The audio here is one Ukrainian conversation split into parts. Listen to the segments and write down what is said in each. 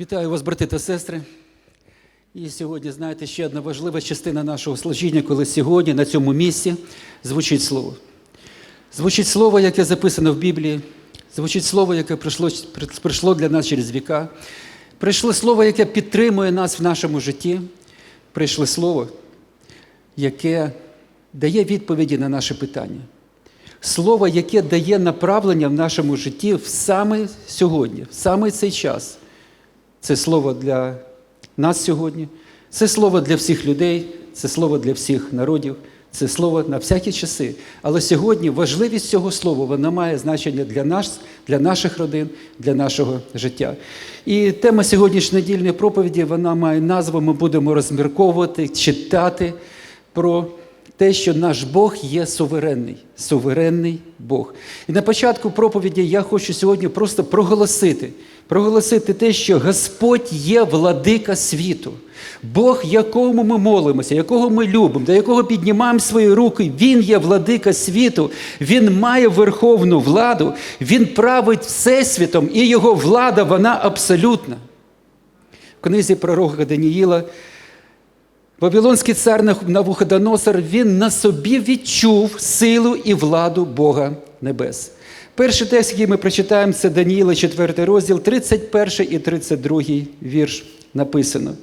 Вітаю вас, брати та сестри. І сьогодні, знаєте, ще одна важлива частина нашого служіння, коли сьогодні на цьому місці звучить слово. Звучить слово, яке записано в Біблії, звучить слово, яке прийшло, прийшло для нас через віка. Прийшло слово, яке підтримує нас в нашому житті. Прийшло слово, яке дає відповіді на наші питання. Слово, яке дає направлення в нашому житті саме сьогодні, в саме цей час. Це слово для нас сьогодні, це слово для всіх людей, це слово для всіх народів, це слово на всякі часи. Але сьогодні важливість цього слова вона має значення для нас, для наших родин, для нашого життя. І тема сьогоднішньої недільної проповіді вона має назву. Ми будемо розмірковувати, читати про те, що наш Бог є суверенний, суверенний Бог. І на початку проповіді я хочу сьогодні просто проголосити, проголосити те, що Господь є владика світу. Бог, якому ми молимося, якого ми любимо, до якого піднімаємо свої руки, Він є владика світу, Він має верховну владу, Він править всесвітом, і його влада, вона абсолютна. В книзі пророка Даніїла Вавилонський цар Навуходоносор, він на собі відчув силу і владу Бога Небес. Перший текст, який ми прочитаємо, це Даніїла, 4 розділ, 31 і 32 вірш написано.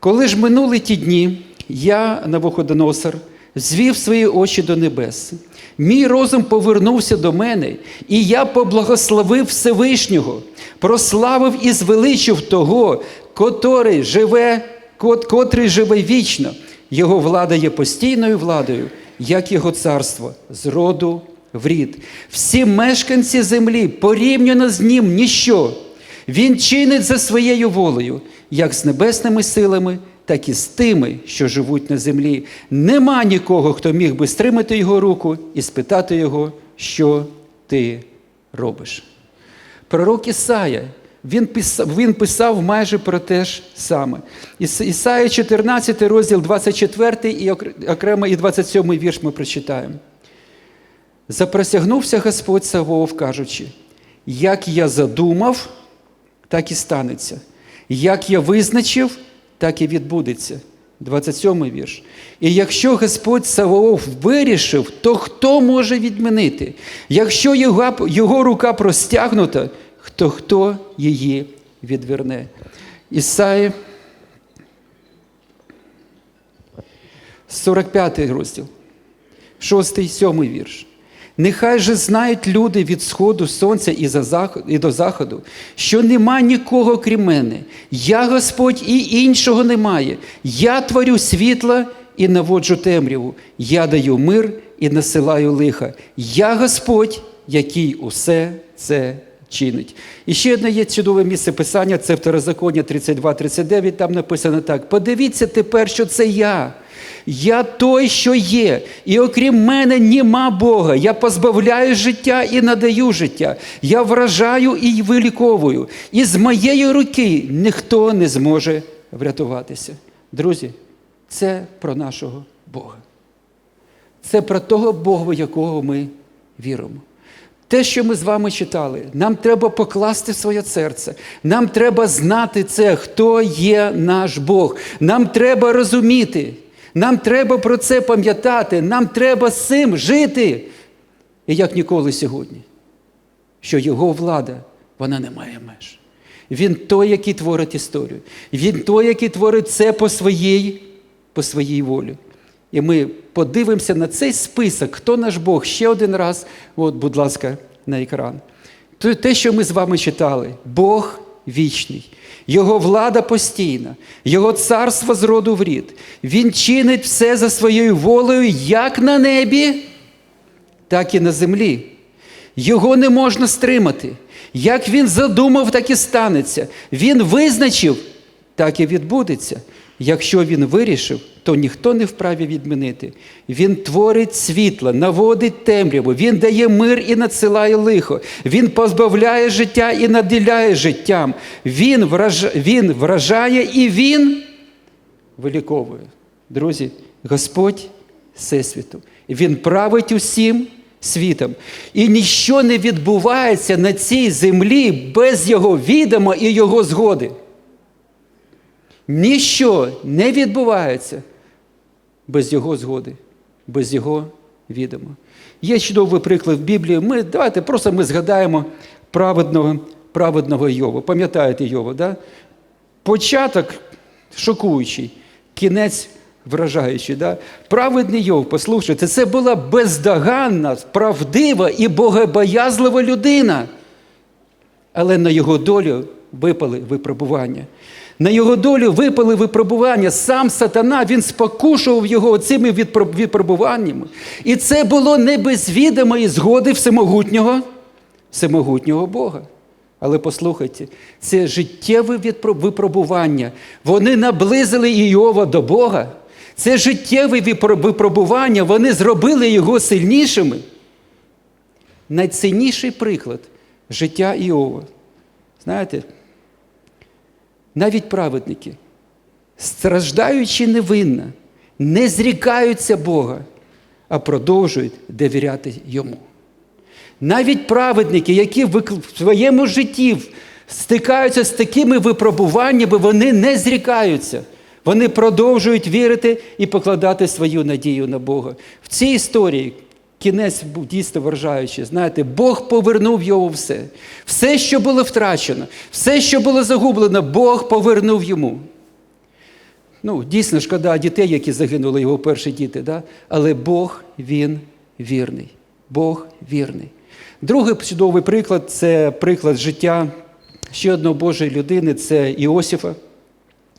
Коли ж минули ті дні, я, Навуходоносор, звів свої очі до небес. Мій розум повернувся до мене, і я поблагословив Всевишнього, прославив і звеличив того, котрий живе котрий живе вічно. Його влада є постійною владою, як його царство, з роду в рід. Всі мешканці землі порівняно з ним ніщо. Він чинить за своєю волею, як з небесними силами, так і з тими, що живуть на землі. Нема нікого, хто міг би стримати його руку і спитати його, що ти робиш. Пророк Ісая він писав, він писав майже про те ж саме. Ісая 14, розділ 24 і окремо і 27 вірш ми прочитаємо. Запросягнувся Господь Савов, кажучи, як я задумав, так і станеться. Як я визначив, так і відбудеться. 27 вірш. І якщо Господь Саваоф вирішив, то хто може відмінити? Якщо його рука простягнута, то хто її відверне? Ісаї, 45 розділ, 6, 7 вірш. Нехай же знають люди від сходу сонця і, за заход, і до заходу, що нема нікого крім мене. Я Господь і іншого немає. Я творю світла і наводжу темряву. Я даю мир і насилаю лиха. Я Господь, який усе це чинить. І ще одне є чудове місце писання, це Второзаконня 32-39, там написано так: подивіться тепер, що це я. Я той, що є, і окрім мене нема Бога. Я позбавляю життя і надаю життя. Я вражаю і виліковую. І з моєї руки ніхто не зможе врятуватися. Друзі, це про нашого Бога. Це про того Бога, в якого ми віримо. Те, що ми з вами читали, нам треба покласти своє серце. Нам треба знати це, хто є наш Бог. Нам треба розуміти. Нам треба про це пам'ятати, нам треба з цим жити. І як ніколи сьогодні, що його влада, вона не має меж. Він той, який творить історію. Він той, який творить це по своїй, по своїй волі. І ми подивимося на цей список, хто наш Бог ще один раз, от, будь ласка, на екран. Те, що ми з вами читали, Бог вічний, Його влада постійна, Його царство з роду в рід. Він чинить все за своєю волею, як на небі, так і на землі. Його не можна стримати. Як він задумав, так і станеться. Він визначив, так і відбудеться. Якщо він вирішив, то ніхто не вправі відмінити. Він творить світло, наводить темряву, він дає мир і надсилає лихо, він позбавляє життя і наділяє життям. Він, враж... він вражає і він виліковує. Друзі, Господь Всесвіту. Він править усім світом. І ніщо не відбувається на цій землі без його відома і його згоди. Ніщо не відбувається без його згоди, без його відома. Є чудовий приклад в Біблії. Ми, Давайте просто ми згадаємо праведного, праведного Йова. Пам'ятаєте Йова, да? Початок шокуючий, кінець вражаючий. Да? Праведний Йов, послухайте, це була бездоганна, правдива і богобоязлива людина. Але на його долю випали випробування. На його долю випали випробування. Сам сатана він спокушував його цими випробуваннями. І це було не без відомої згоди всемогутнього, всемогутнього Бога. Але послухайте, це життєве випробування. Вони наблизили Іова до Бога. Це життєве випробування, вони зробили його сильнішими. Найцінніший приклад життя Іова. Знаєте, навіть праведники, страждаючи невинно, не зрікаються Бога, а продовжують довіряти Йому. Навіть праведники, які в своєму житті стикаються з такими випробуваннями, вони не зрікаються. Вони продовжують вірити і покладати свою надію на Бога. В цій історії кінець був дійсно вражаючий. Знаєте, Бог повернув його все. Все, що було втрачено, все, що було загублено, Бог повернув йому. Ну, дійсно, шкода дітей, які загинули, його перші діти, да? але Бог він вірний. Бог вірний. Другий чудовий приклад це приклад життя ще одної Божої людини це Іосифа.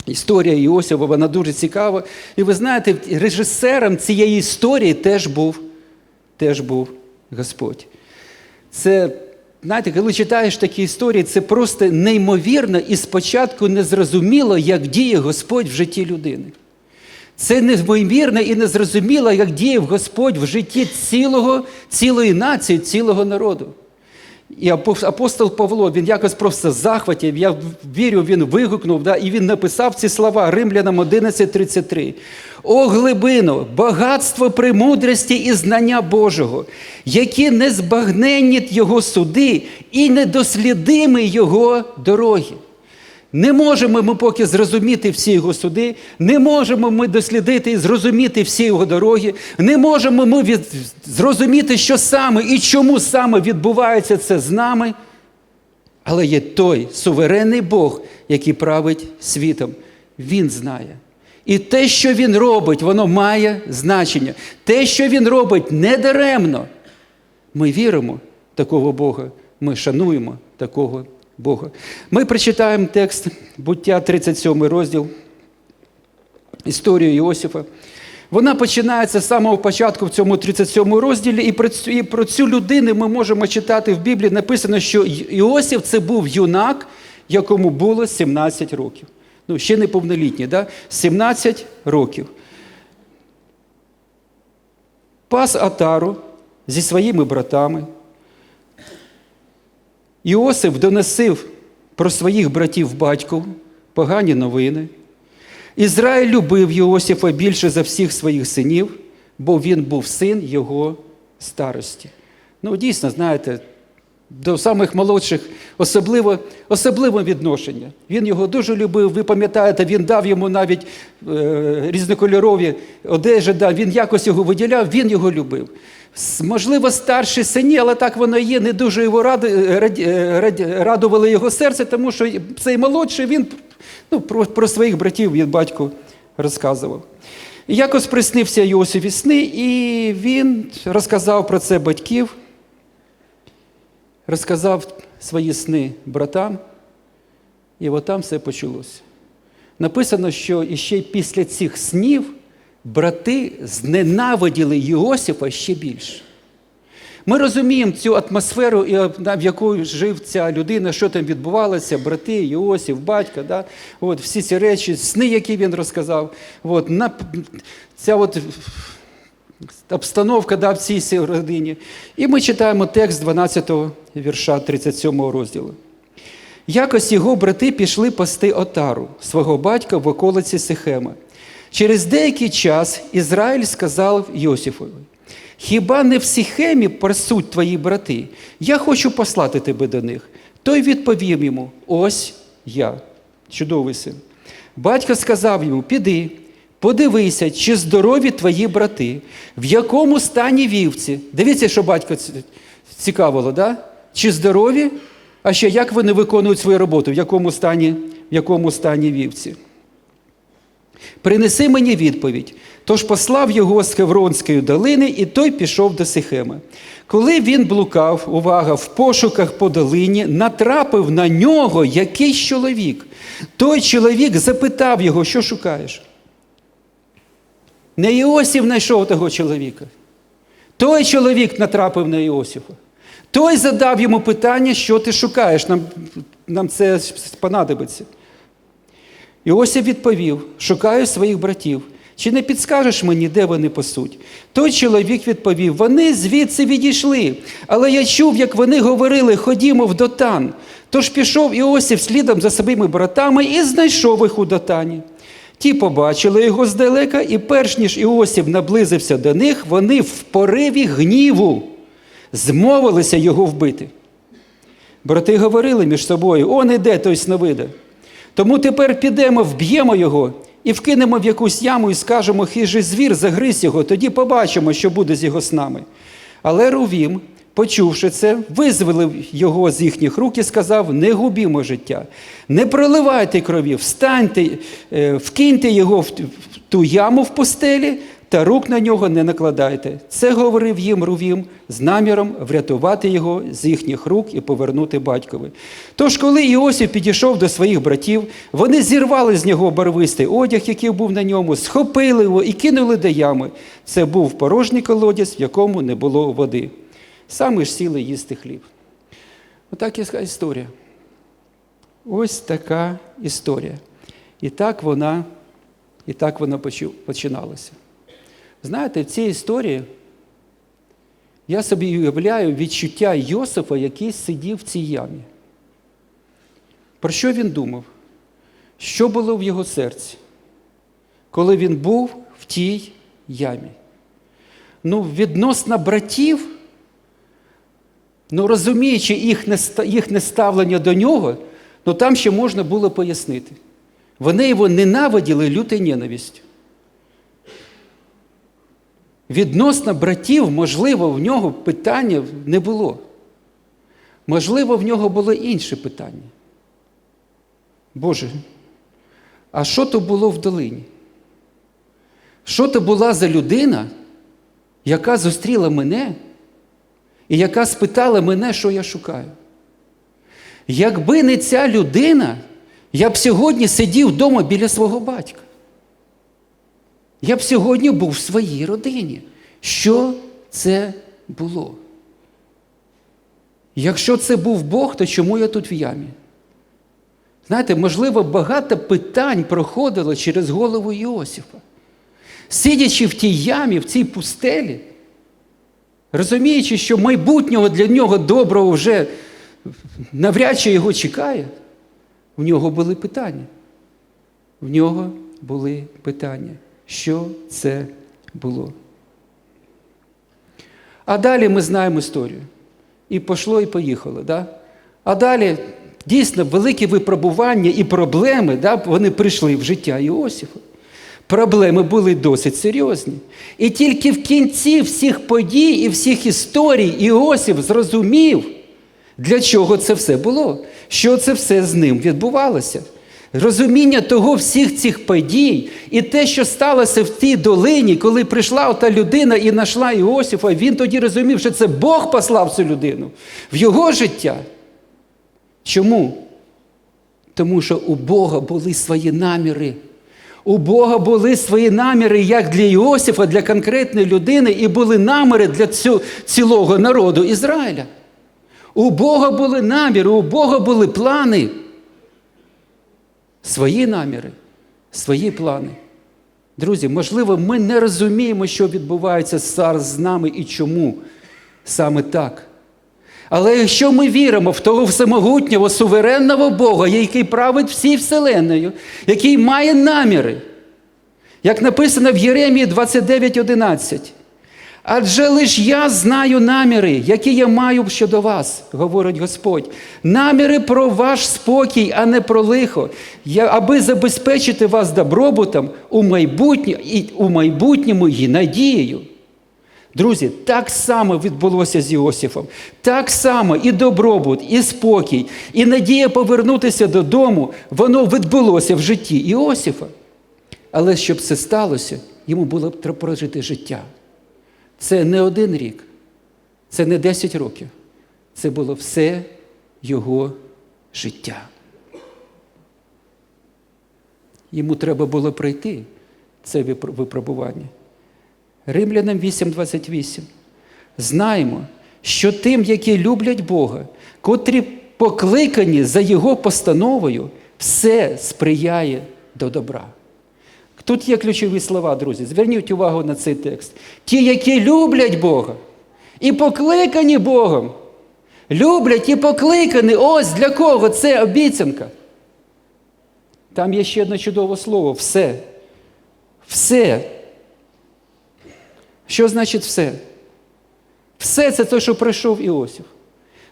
Історія Іосифа, вона дуже цікава. І ви знаєте, режисером цієї історії теж був теж був Господь. Це, знаєте, коли читаєш такі історії, це просто неймовірно і спочатку незрозуміло, як діє Господь в житті людини. Це неймовірно і незрозуміло, як діє Господь в житті цілого, цілої нації, цілого народу. І апостол Павло, він якось просто захватів, я вірю, він вигукнув, да, і він написав ці слова Римлянам 11.33. О глибино, багатство премудрості і знання Божого, які не збагненні Його суди і недослідимі Його дороги. Не можемо ми поки зрозуміти всі його суди, не можемо ми дослідити і зрозуміти всі його дороги, не можемо ми від... зрозуміти, що саме і чому саме відбувається це з нами. Але є той суверенний Бог, який править світом. Він знає. І те, що він робить, воно має значення. Те, що він робить, не даремно. Ми віримо такого Бога, ми шануємо такого Бога. Ми прочитаємо текст буття 37 розділ, історію Іосифа. Вона починається з самого початку в цьому 37 розділі, і про, цю, і про цю людину ми можемо читати в Біблії. Написано, що Іосиф це був юнак, якому було 17 років. Ну, ще неповнолітній, да? 17 років. Пас Атару зі своїми братами. Іосиф доносив про своїх братів батьків погані новини. Ізраїль любив Йосифа більше за всіх своїх синів, бо він був син його старості. Ну, дійсно, знаєте, до самих молодших особливо, особливе відношення. Він його дуже любив. Ви пам'ятаєте, він дав йому навіть е, різнокольорові одежі, да, він якось його виділяв, він його любив. Можливо, старші сині, але так воно є, не дуже його раді, раді, радували його серце, тому що цей молодший він ну, про, про своїх братів від батько розказував. Якось приснився Йосифі сни, і він розказав про це батьків розказав свої сни братам, і от там все почалося. Написано, що іще після цих снів брати зненавиділи Йосифа ще більше. Ми розуміємо цю атмосферу, в якій жив ця людина, що там відбувалося, брати, Йосиф, батька, да? от, всі ці речі, сни, які він розказав. От, на, ця от обстановка да, в цій родині. І ми читаємо текст 12 го вірша 37 го розділу. Якось його брати пішли пасти отару, свого батька в околиці Сихема. Через деякий час Ізраїль сказав Йосифові: Хіба не в Сіхемі прасуть твої брати? Я хочу послати тебе до них. Той відповів йому: Ось я, чудовий син. Батько сказав йому: Піди, подивися, чи здорові твої брати, в якому стані вівці. Дивіться, що батько цікавило, да? чи здорові, а ще як вони виконують свою роботу, в якому стані, в якому стані вівці. Принеси мені відповідь. Тож послав його з Хевронської долини, і той пішов до Сихема. Коли він блукав, увага, в пошуках по долині, натрапив на нього якийсь чоловік. Той чоловік запитав його, що шукаєш. Не Іосиф знайшов того чоловіка. Той чоловік натрапив на Іосифа. Той задав йому питання, що ти шукаєш, нам, нам це понадобиться. Іосиф відповів: Шукаю своїх братів. Чи не підскажеш мені, де вони пасуть? Той чоловік відповів: Вони звідси відійшли, але я чув, як вони говорили, ходімо в Дотан. Тож пішов Іосиф слідом за своїми братами і знайшов їх у Дотані. Ті побачили його здалека, і перш ніж Іосиф наблизився до них, вони в пориві гніву змовилися його вбити. Брати говорили між собою: он іде той сновида. Тому тепер підемо, вб'ємо його і вкинемо в якусь яму і скажемо, хижий звір загриз його, тоді побачимо, що буде з його снами. Але Рувім, почувши це, визволив його з їхніх рук і сказав: Не губімо життя, не проливайте крові, встаньте, е, вкиньте його в ту яму в пустелі, та рук на нього не накладайте. Це говорив їм Рувім з наміром врятувати його з їхніх рук і повернути батькові. Тож, коли Іосиф підійшов до своїх братів, вони зірвали з нього барвистий одяг, який був на ньому, схопили його і кинули до ями. Це був порожній колодязь, в якому не було води. Саме ж сіли їсти хліб. Отак яка історія. Ось така історія. І так вона, і так вона починалася. Знаєте, в цій історії я собі уявляю відчуття Йосифа, який сидів в цій ямі. Про що він думав? Що було в його серці, коли він був в тій ямі? Ну, відносно братів, ну розуміючи їх неста- ставлення до нього, ну там ще можна було пояснити. Вони його ненавиділи лютою ненавистю. Відносно братів, можливо, в нього питання не було. Можливо, в нього було інше питання. Боже, а що то було в долині? Що то була за людина, яка зустріла мене і яка спитала мене, що я шукаю? Якби не ця людина, я б сьогодні сидів вдома біля свого батька. Я б сьогодні був в своїй родині. Що це було? Якщо це був Бог, то чому я тут в ямі? Знаєте, можливо, багато питань проходило через голову Іосифа. Сидячи в тій ямі, в цій пустелі, розуміючи, що майбутнього для нього доброго вже навряд чи його чекає, в нього були питання. В нього були питання, що це було. А далі ми знаємо історію. І пішло, і поїхало. Да? А далі дійсно великі випробування і проблеми, да, вони прийшли в життя Іосифа. Проблеми були досить серйозні. І тільки в кінці всіх подій і всіх історій Іосиф зрозумів, для чого це все було, що це все з ним відбувалося. Розуміння того всіх цих подій і те, що сталося в тій долині, коли прийшла ота людина і знайшла Іосифа, він тоді розумів, що це Бог послав цю людину в його життя. Чому? Тому що у Бога були свої наміри. У Бога були свої наміри як для Іосифа, для конкретної людини, і були наміри для цю- цілого народу Ізраїля. У Бога були наміри, у Бога були плани. Свої наміри, свої плани. Друзі, можливо, ми не розуміємо, що відбувається зараз з нами і чому саме так. Але якщо ми віримо в того всемогутнього, суверенного Бога, який править всій вселенною, який має наміри, як написано в Єремії 29.11, Адже лиш я знаю наміри, які я маю щодо вас, говорить Господь. Наміри про ваш спокій, а не про лихо, Я- аби забезпечити вас добробутом у, майбутнє, і, у майбутньому і надією. Друзі, так само відбулося з Іосифом. Так само і добробут, і спокій, і надія повернутися додому, воно відбулося в житті Іосифа. Але щоб це сталося, йому було б прожити життя. Це не один рік, це не 10 років. Це було все його життя. Йому треба було пройти це випробування. Римлянам 8:28. Знаємо, що тим, які люблять Бога, котрі покликані за Його постановою, все сприяє до добра. Тут є ключові слова, друзі. Зверніть увагу на цей текст. Ті, які люблять Бога і покликані Богом. Люблять і покликані. Ось для кого це обіцянка. Там є ще одне чудове слово все. Все. Що значить все? Все це те, що пройшов Іосиф.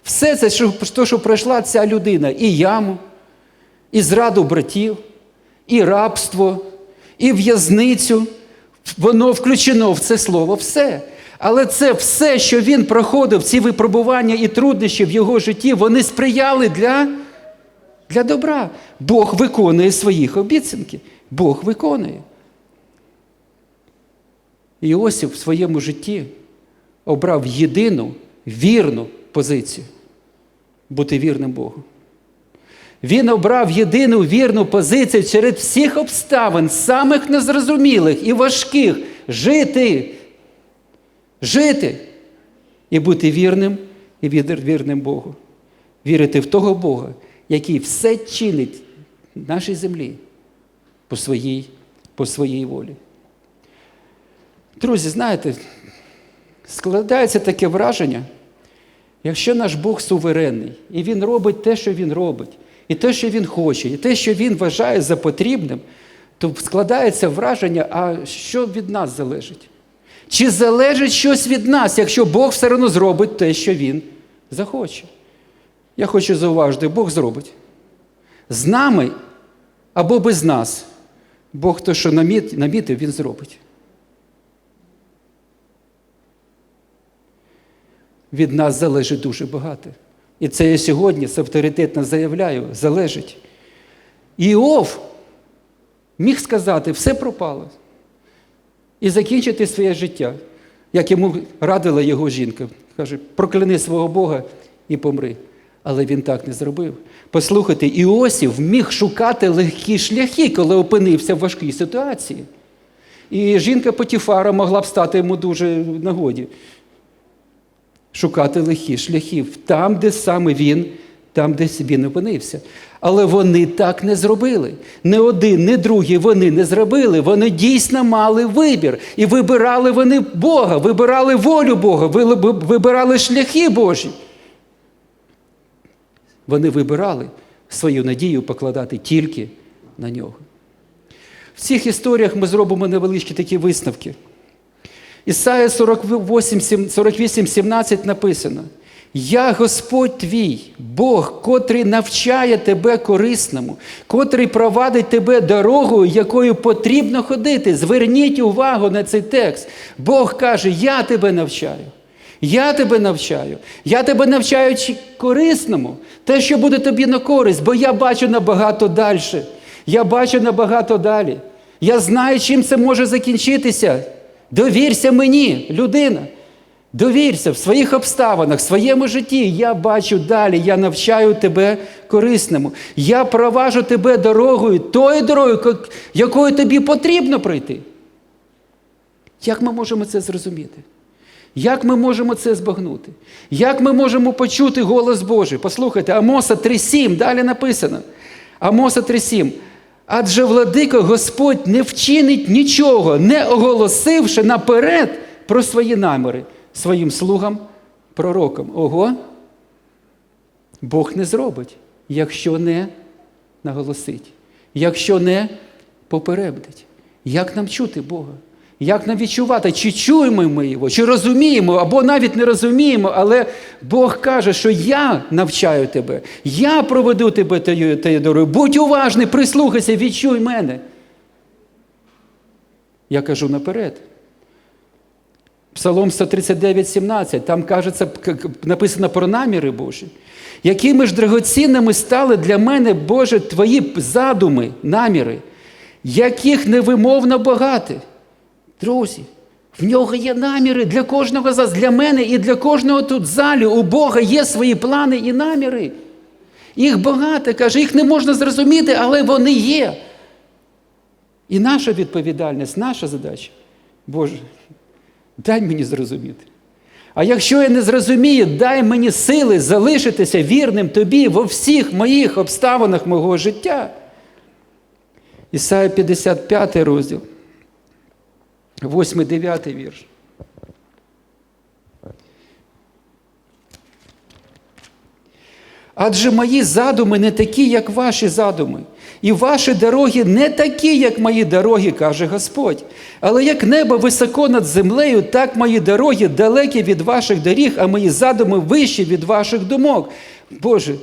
Все це те, що пройшла ця людина. І яму, і зраду братів, і рабство, і в'язницю. Воно включено в це слово все. Але це все, що він проходив, ці випробування і труднощі в його житті, вони сприяли для, для добра. Бог виконує своїх обіцянки. Бог виконує. Іосиф в своєму житті обрав єдину вірну позицію бути вірним Богу. Він обрав єдину вірну позицію серед всіх обставин, самих незрозумілих і важких жити, жити і бути вірним і вірним Богу. Вірити в того Бога, який все чинить нашій землі по своїй, по своїй волі. Друзі, знаєте, складається таке враження, якщо наш Бог суверенний, і Він робить те, що Він робить, і те, що Він хоче, і те, що Він вважає за потрібним, то складається враження, а що від нас залежить? Чи залежить щось від нас, якщо Бог все одно зробить те, що Він захоче? Я хочу зауважити, Бог зробить. З нами або без нас. Бог то, що намітив, Він зробить. від нас залежить дуже багато. І це я сьогодні з авторитетно заявляю, залежить. Іов міг сказати, все пропало. І закінчити своє життя, як йому радила його жінка. Каже, прокляни свого Бога і помри. Але він так не зробив. Послухайте, Іосиф міг шукати легкі шляхи, коли опинився в важкій ситуації. І жінка Потіфара могла б стати йому дуже нагоді шукати лихі шляхів там, де саме він, там, де він опинився. Але вони так не зробили. Не один, не другий вони не зробили. Вони дійсно мали вибір. І вибирали вони Бога, вибирали волю Бога, вибирали шляхи Божі. Вони вибирали свою надію покладати тільки на нього. В цих історіях ми зробимо невеличкі такі висновки. Ісая 48, 48, 17 написано: Я Господь твій, Бог, котрий навчає тебе корисному, котрий провадить тебе дорогою, якою потрібно ходити. Зверніть увагу на цей текст. Бог каже: Я тебе навчаю. Я тебе навчаю. Я тебе навчаю корисному, те, що буде тобі на користь, бо я бачу набагато далі. Я бачу набагато далі. Я знаю, чим це може закінчитися. Довірся мені, людина. Довірся в своїх обставинах, в своєму житті. Я бачу далі, я навчаю тебе корисному. Я проважу тебе дорогою, тою дорогою, якою тобі потрібно пройти. Як ми можемо це зрозуміти? Як ми можемо це збагнути? Як ми можемо почути голос Божий? Послухайте, Амоса 3.7, далі написано. Амоса 3.7. Адже владико Господь не вчинить нічого, не оголосивши наперед про свої наміри своїм слугам, пророкам. Ого, Бог не зробить, якщо не наголосить, якщо не попередить. Як нам чути Бога? Як нам відчувати, чи чуємо ми його, чи розуміємо, або навіть не розуміємо, але Бог каже, що я навчаю тебе, я проведу тебе тією дорогою. Будь уважний, прислухайся, відчуй мене. Я кажу наперед. Псалом 139, 17, там кажеться, написано про наміри Божі. Якими ж драгоцінними стали для мене, Боже, твої задуми, наміри, яких невимовно багато. Друзі, в нього є наміри для кожного з нас, для мене і для кожного тут в залі. У Бога є свої плани і наміри. Їх багато, каже, їх не можна зрозуміти, але вони є. І наша відповідальність, наша задача, Боже, дай мені зрозуміти. А якщо я не зрозумію, дай мені сили залишитися вірним тобі во всіх моїх обставинах мого життя. Ісая 55 розділ, 8-9 вірш. Адже мої задуми не такі, як ваші задуми, і ваші дороги не такі, як мої дороги, каже Господь. Але як небо високо над землею, так мої дороги далекі від ваших доріг, а мої задуми вищі від ваших думок. Боже,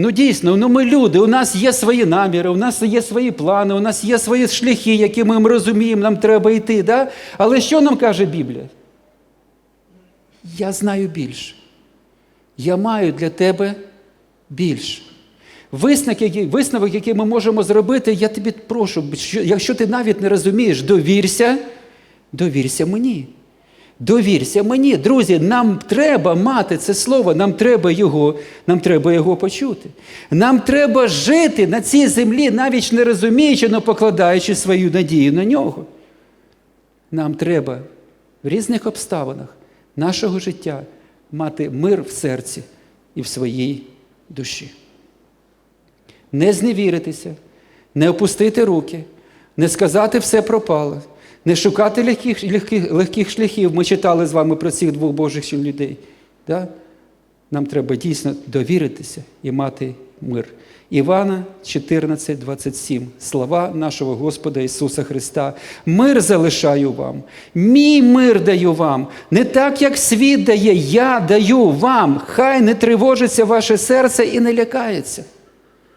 ну дійсно, ну ми люди, у нас є свої наміри, у нас є свої плани, у нас є свої шляхи, які ми розуміємо, нам треба йти. Да? Але що нам каже Біблія? Я знаю більше. Я маю для тебе більше. Висновок, який, висновок, який ми можемо зробити, я тобі прошу, якщо ти навіть не розумієш, довірся, довірся мені. Довірся мені. Друзі, нам треба мати це слово, нам треба його, нам треба його почути. Нам треба жити на цій землі, навіть не розуміючи, але покладаючи свою надію на нього. Нам треба в різних обставинах нашого життя мати мир в серці і в своїй душі. Не зневіритися, не опустити руки, не сказати все пропало, не шукати легких, легких, легких шляхів. Ми читали з вами про цих двох Божих людей. Да? Нам треба дійсно довіритися і мати мир. Івана 14, 27. Слова нашого Господа Ісуса Христа. Мир залишаю вам, мій мир даю вам. Не так, як світ дає, я даю вам. Хай не тривожиться ваше серце і не лякається.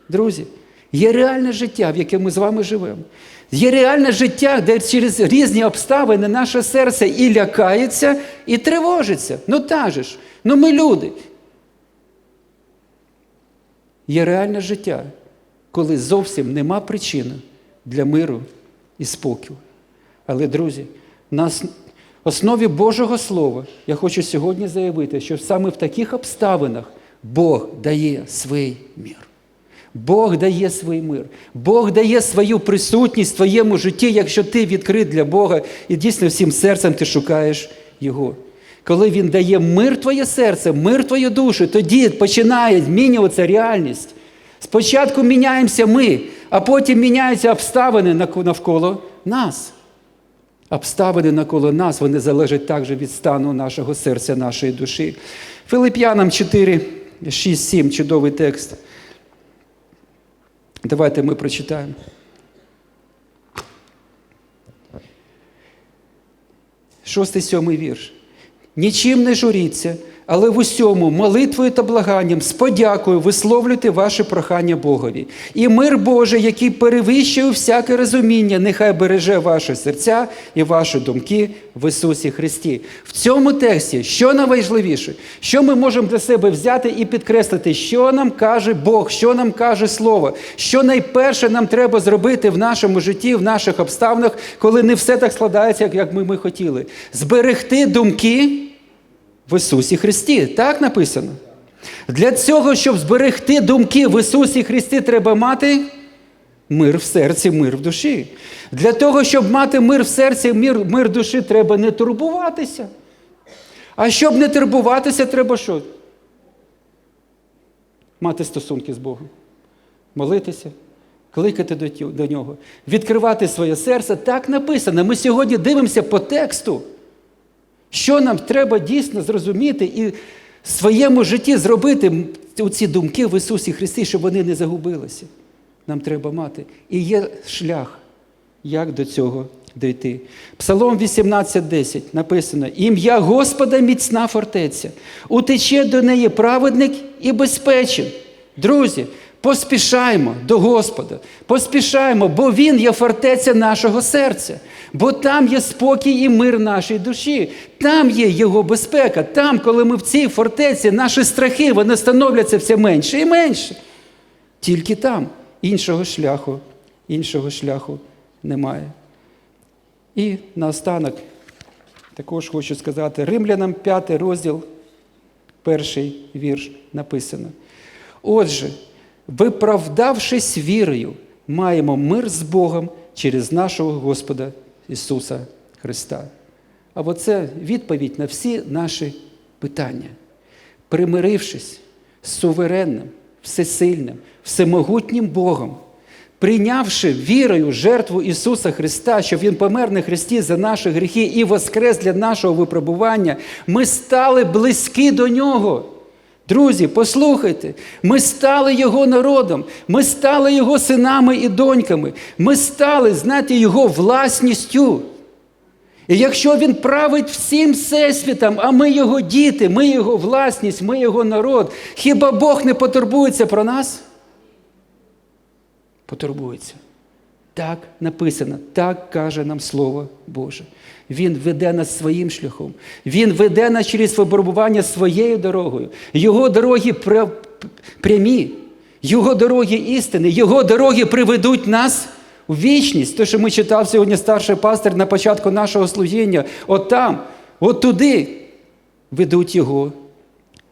Друзі, є реальне життя, в яке ми з вами живемо. Є реальне життя, де через різні обставини наше серце і лякається, і тривожиться. Ну та же ж, ну ми люди. Є реальне життя, коли зовсім нема причини для миру і спокою. Але, друзі, на основі Божого Слова я хочу сьогодні заявити, що саме в таких обставинах Бог дає свій мир. Бог дає свій мир. Бог дає свою присутність в твоєму житті, якщо ти відкрит для Бога і дійсно всім серцем ти шукаєш Його. Коли Він дає мир твоє серце, мир твою душу, тоді починає змінюватися реальність. Спочатку міняємося ми, а потім міняються обставини навколо нас. Обставини навколо нас, вони залежать також від стану нашого серця, нашої душі. Филип'янам 4, 6, 7, чудовий текст. Давайте ми прочитаємо. Шостий сьомий вірш. Нічим не журіться, але в усьому молитвою та благанням з подякою висловлюйте ваше прохання Богові. І мир Божий, який перевищує всяке розуміння, нехай береже ваші серця і ваші думки в Ісусі Христі. В цьому тексті, що найважливіше, що ми можемо для себе взяти і підкреслити, що нам каже Бог, що нам каже Слово, що найперше нам треба зробити в нашому житті, в наших обставинах, коли не все так складається, як- ми, ми хотіли. Зберегти думки в Ісусі Христі. Так написано. Для цього, щоб зберегти думки в Ісусі Христі, треба мати мир в серці, мир в душі. Для того, щоб мати мир в серці, мир, мир душі, треба не турбуватися. А щоб не турбуватися, треба що? Мати стосунки з Богом. Молитися, кликати до, до нього, відкривати своє серце. Так написано. Ми сьогодні дивимося по тексту. Що нам треба дійсно зрозуміти і в своєму житті зробити ці думки в Ісусі Христі, щоб вони не загубилися. Нам треба мати. І є шлях, як до цього дойти. Псалом 18.10 написано: Ім'я Господа міцна фортеця, утече до неї праведник і безпечен. Друзі, поспішаємо до Господа, поспішаємо, бо Він є фортеця нашого серця, бо там є спокій і мир нашій душі, там є Його безпека. Там, коли ми в цій фортеці, наші страхи вони становляться все менше і менше. Тільки там іншого шляху, іншого шляху немає. І наостанок також хочу сказати, Римлянам 5 розділ, перший вірш написано. Отже, виправдавшись вірою, маємо мир з Богом через нашого Господа Ісуса Христа. А оце відповідь на всі наші питання. Примирившись з суверенним, всесильним, всемогутнім Богом, прийнявши вірою жертву Ісуса Христа, що Він помер на Христі за наші гріхи і воскрес для нашого випробування, ми стали близькі до Нього. Друзі, послухайте, ми стали Його народом, ми стали Його синами і доньками, ми стали, знаєте, Його власністю. І якщо Він править всім всесвітом, а ми Його діти, ми Його власність, ми Його народ, хіба Бог не потурбується про нас? Потурбується. Так написано, так каже нам Слово Боже. Він веде нас своїм шляхом. Він веде нас через випробування своєю дорогою. Його дороги прямі, його дороги істини, його дороги приведуть нас у вічність. Те, що ми читав сьогодні старший пастир на початку нашого служіння, от там, от туди ведуть його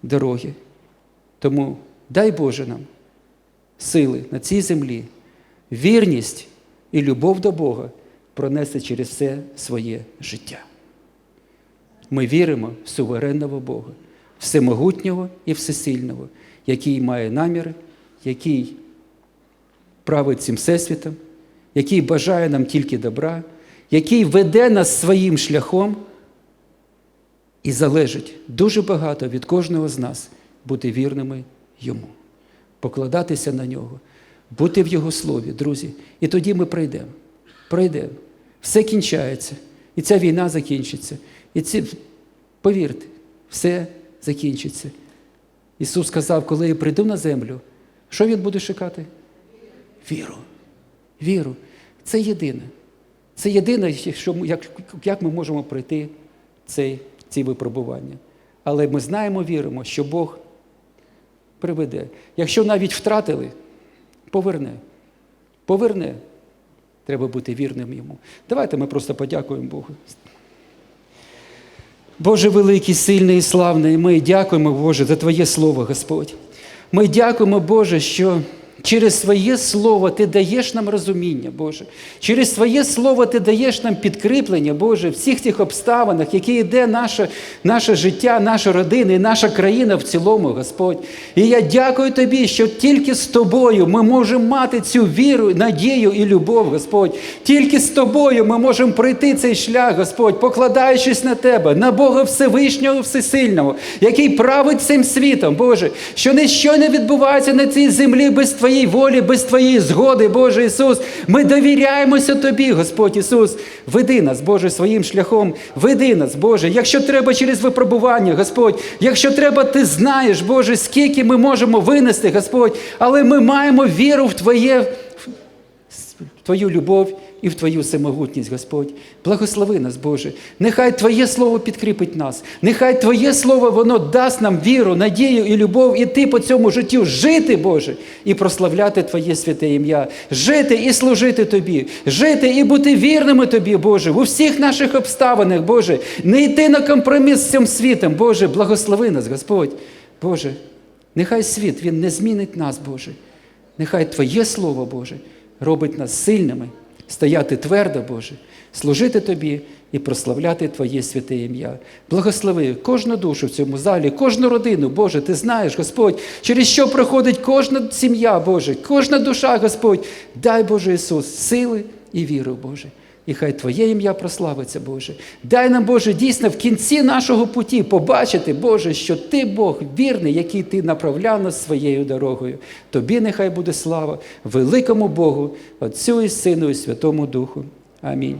дороги. Тому дай Боже нам сили на цій землі, вірність і любов до Бога пронести через все своє життя. Ми віримо в суверенного Бога, всемогутнього і всесильного, який має наміри, який править цим всесвітом, який бажає нам тільки добра, який веде нас своїм шляхом і залежить дуже багато від кожного з нас бути вірними йому, покладатися на нього, бути в Його слові, друзі. І тоді ми пройдемо. Пройдемо. Все кінчається. І ця війна закінчиться. І ці, повірте, все закінчиться. Ісус сказав, коли я прийду на землю, що Він буде шукати? Віру. Віру. Це єдине. Це єдине, що, як, як ми можемо пройти цей, ці випробування. Але ми знаємо, віримо, що Бог приведе. Якщо навіть втратили, поверне. Поверне. Треба бути вірним йому. Давайте ми просто подякуємо Богу. Боже великий, сильний і славний, ми дякуємо, Боже, за Твоє Слово, Господь. Ми дякуємо, Боже, що через Своє Слово Ти даєш нам розуміння, Боже. Через Своє Слово Ти даєш нам підкріплення, Боже, в всіх тих обставинах, які йде наше, наше життя, наша родина і наша країна в цілому, Господь. І я дякую Тобі, що тільки з Тобою ми можемо мати цю віру, надію і любов, Господь. Тільки з Тобою ми можемо пройти цей шлях, Господь, покладаючись на Тебе, на Бога Всевишнього, Всесильного, який править цим світом, Боже, що ніщо не відбувається на цій землі без Твоєї волі, без Твоєї згоди, Боже Ісус. Ми довіряємося Тобі, Господь Ісус. Веди нас, Боже, своїм шляхом, веди нас, Боже. Якщо треба через випробування, Господь, якщо треба, Ти знаєш, Боже, скільки ми можемо винести, Господь, але ми маємо віру в Твоє в Твою любов і в Твою самогутність, Господь. Благослови нас, Боже. Нехай Твоє Слово підкріпить нас. Нехай Твоє Слово воно дасть нам віру, надію і любов іти по цьому життю, жити, Боже, і прославляти Твоє святе ім'я, жити і служити Тобі, жити і бути вірними Тобі, Боже, в усіх наших обставинах, Боже, не йти на компроміс з цим світом, Боже, благослови нас, Господь. Боже, нехай світ він не змінить нас, Боже. Нехай Твоє Слово, Боже, робить нас сильними, стояти твердо, Боже, служити Тобі і прославляти Твоє святе ім'я. Благослови кожну душу в цьому залі, кожну родину, Боже, Ти знаєш, Господь, через що проходить кожна сім'я, Боже, кожна душа, Господь. Дай, Боже Ісус, сили і віру, Боже. І хай Твоє ім'я прославиться, Боже. Дай нам, Боже, дійсно в кінці нашого путі побачити, Боже, що Ти Бог вірний, який Ти направляв нас своєю дорогою. Тобі нехай буде слава, великому Богу, Отцю і Сину, і Святому Духу. Амінь.